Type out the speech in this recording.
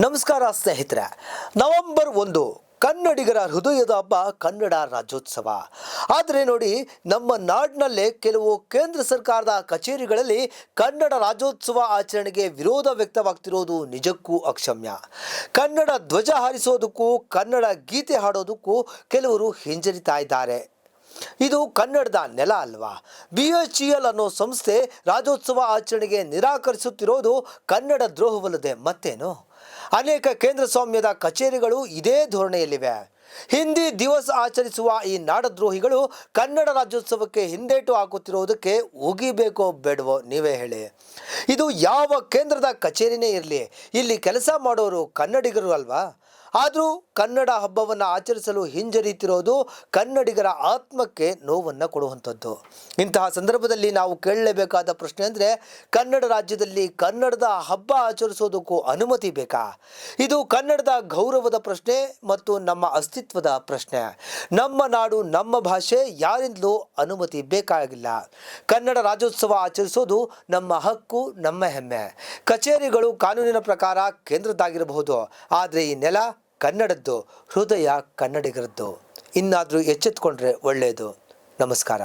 ನಮಸ್ಕಾರ ಸ್ನೇಹಿತರೆ. ನವೆಂಬರ್ ಒಂದು, ಕನ್ನಡಿಗರ ಹೃದಯದ ಹಬ್ಬ ಕನ್ನಡ ರಾಜ್ಯೋತ್ಸವ. ಆದರೆ ನೋಡಿ, ನಮ್ಮ ನಾಡಿನಲ್ಲೇ ಕೆಲವು ಕೇಂದ್ರ ಸರ್ಕಾರದ ಕಚೇರಿಗಳಲ್ಲಿ ಕನ್ನಡ ರಾಜ್ಯೋತ್ಸವ ಆಚರಣೆಗೆ ವಿರೋಧ ವ್ಯಕ್ತವಾಗ್ತಿರೋದು ನಿಜಕ್ಕೂ ಅಕ್ಷಮ್ಯ. ಕನ್ನಡ ಧ್ವಜ ಹಾರಿಸೋದಕ್ಕೂ, ಕನ್ನಡ ಗೀತೆ ಹಾಡೋದಕ್ಕೂ ಕೆಲವರು ಹಿಂಜರಿತಾ ಇದ್ದಾರೆ. ಇದು ಕನ್ನಡದ ನೆಲ ಅಲ್ವಾ? ಬಿ ಎಚ್ ಇ ಎಲ್ ಅನ್ನೋ ಸಂಸ್ಥೆ ರಾಜ್ಯೋತ್ಸವ ಆಚರಣೆಗೆ ನಿರಾಕರಿಸುತ್ತಿರೋದು ಕನ್ನಡ ದ್ರೋಹವಲ್ಲದೆ ಮತ್ತೇನು? ಅನೇಕ ಕೇಂದ್ರ ಸ್ವಾಮ್ಯದ ಕಚೇರಿಗಳು ಇದೇ ಧೋರಣೆಯಲ್ಲಿವೆ. ಹಿಂದಿ ದಿವಸ ಆಚರಿಸುವ ಈ ನಾಡದ್ರೋಹಿಗಳು ಕನ್ನಡ ರಾಜ್ಯೋತ್ಸವಕ್ಕೆ ಹಿಂದೇಟು ಹಾಕುತ್ತಿರುವುದಕ್ಕೆ ಉಗಿಬೇಕೋ ಬೇಡವೋ ನೀವೇ ಹೇಳಿ. ಇದು ಯಾವ ಕೇಂದ್ರದ ಕಚೇರಿನೇ ಇರಲಿ. ಇಲ್ಲಿ ಕೆಲಸ ಮಾಡೋರು ಕನ್ನಡಿಗರು ಅಲ್ವಾ? ಆದರೂ ಕನ್ನಡ ಹಬ್ಬವನ್ನು ಆಚರಿಸಲು ಹಿಂಜರಿತಿರೋದು ಕನ್ನಡಿಗರ ಆತ್ಮಕ್ಕೆ ನೋವನ್ನು ಕೊಡುವಂಥದ್ದು. ಇಂತಹ ಸಂದರ್ಭದಲ್ಲಿ ನಾವು ಕೇಳಲೇಬೇಕಾದ ಪ್ರಶ್ನೆ ಅಂದರೆ, ಕನ್ನಡ ರಾಜ್ಯದಲ್ಲಿ ಕನ್ನಡದ ಹಬ್ಬ ಆಚರಿಸೋದಕ್ಕೂ ಅನುಮತಿ ಬೇಕಾ? ಇದು ಕನ್ನಡದ ಗೌರವದ ಪ್ರಶ್ನೆ ಮತ್ತು ನಮ್ಮ ಅಸ್ತಿತ್ವದ ಪ್ರಶ್ನೆ. ನಮ್ಮ ನಾಡು, ನಮ್ಮ ಭಾಷೆ ಯಾರಿಂದಲೂ ಅನುಮತಿ ಬೇಕಾಗಿಲ್ಲ. ಕನ್ನಡ ರಾಜ್ಯೋತ್ಸವ ಆಚರಿಸೋದು ನಮ್ಮ ಹಕ್ಕು ನಮ್ಮ ಹೆಮ್ಮೆ. ಕಚೇರಿಗಳು ಕಾನೂನಿನ ಪ್ರಕಾರ ಕೇಂದ್ರದ್ದಾಗಿರಬಹುದು. ಆದರೆ ಈ ನೆಲ ಕನ್ನಡದ್ದು, ಹೃದಯ ಕನ್ನಡಿಗರದ್ದು. ಇನ್ನಾದರೂ ಎಚ್ಚೆತ್ಕೊಂಡ್ರೆ ಒಳ್ಳೆಯದು ನಮಸ್ಕಾರ.